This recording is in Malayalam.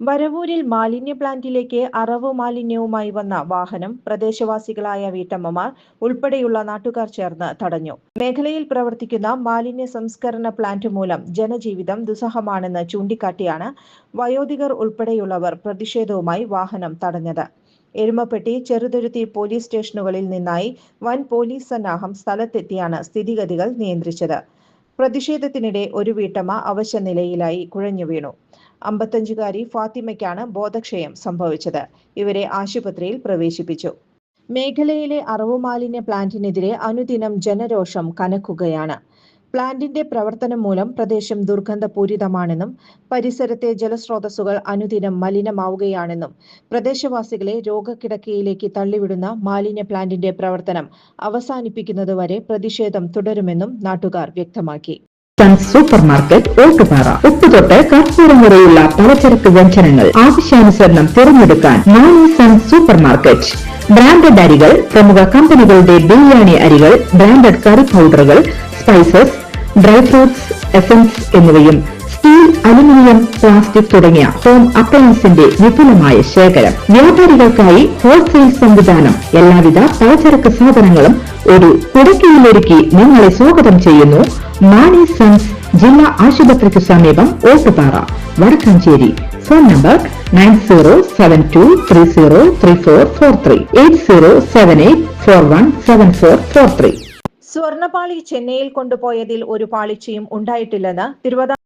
വരവൂരിൽ മാലിന്യ പ്ലാന്റിലേക്ക് അറവ് മാലിന്യവുമായി വന്ന വാഹനം പ്രദേശവാസികളായ വീട്ടമ്മമാർ ഉൾപ്പെടെയുള്ള നാട്ടുകാർ ചേർന്ന് തടഞ്ഞു. മേഖലയിൽ പ്രവർത്തിക്കുന്ന മാലിന്യ സംസ്കരണ പ്ലാന്റ് മൂലം ജനജീവിതം ദുസ്സഹമാണെന്ന് ചൂണ്ടിക്കാട്ടിയാണ് വയോധികർ ഉൾപ്പെടെയുള്ളവർ പ്രതിഷേധവുമായി വാഹനം തടഞ്ഞത്. എരുമപ്പെട്ടി ചെറുതുരുത്തി പോലീസ് സ്റ്റേഷനുകളിൽ നിന്നായി വൻ പോലീസ് സന്നാഹം സ്ഥലത്തെത്തിയാണ് സ്ഥിതിഗതികൾ നിയന്ത്രിച്ചത്. പ്രതിഷേധത്തിനിടെ ഒരു വീട്ടമ്മ അവശ്യ നിലയിലായി കുഴഞ്ഞു വീണു അമ്പത്തഞ്ചുകാരി ഫാത്തിമയ്ക്കാണ് ബോധക്ഷയം സംഭവിച്ചത്. ഇവരെ ആശുപത്രിയിൽ പ്രവേശിപ്പിച്ചു. മേഖലയിലെ അറവുമാലിന്യ പ്ലാന്റിനെതിരെ അനുദിനം ജനരോഷം കനക്കുകയാണ്. പ്ലാന്റിന്റെ പ്രവർത്തനം മൂലം പ്രദേശം ദുർഗന്ധപൂരിതമാണെന്നും പരിസരത്തെ ജലസ്രോതസ്സുകൾ അനുദിനം മലിനമാവുകയാണെന്നും പ്രദേശവാസികളെ രോഗക്കിടക്കയിലേക്ക് തള്ളിവിടുന്ന മാലിന്യ പ്ലാന്റിന്റെ പ്രവർത്തനം അവസാനിപ്പിക്കുന്നതുവരെ പ്രതിഷേധം തുടരുമെന്നും നാട്ടുകാർ വ്യക്തമാക്കി. സൂപ്പർ മാർക്കറ്റ് ഓട്ടുപാറ ഉപ്പുതൊട്ട് കർപ്പൂരം വരെയുള്ള പലചരക്ക് വ്യഞ്ജനങ്ങൾ ആവശ്യാനുസരണം തിരഞ്ഞെടുക്കാൻ Mani son super market branded അരികൾ പ്രമുഖ കമ്പനികളുടെ ബിരിയാണി അരികൾ ബ്രാൻഡഡ് കറി പൗഡറുകൾ സ്പൈസസ് ഡ്രൈ ഫ്രൂട്ട്സ് എസൻസ് എന്നിവയും സ്റ്റീൽ അലുമിനിയം പ്ലാസ്റ്റിക് തുടങ്ങിയ ഹോം അപ്ലയൻസിന്റെ വിപുലമായ ശേഖരം. വ്യാപാരികൾക്കായി ഹോൾസെയിൽ സംവിധാനം. എല്ലാവിധ പലചരക്ക് സാധനങ്ങളും ഒരു കുടക്കീഴിലൊരുക്കി നിങ്ങളെ സ്വാഗതം ചെയ്യുന്നു. മാണി സൺസ് ജില്ലാ ആശുപത്രിക്ക് സമീപം Ottupara Vadakkanchery. Phone number nine zero seven two three zero three four four three. Eight zero seven eight four one seven four four three. സ്വർണപാളി ചെന്നൈയിൽ കൊണ്ടുപോയതിൽ ഒരു പാളിച്ചയും ഉണ്ടായിട്ടില്ലെന്ന് തിരുവിതാംകൂർ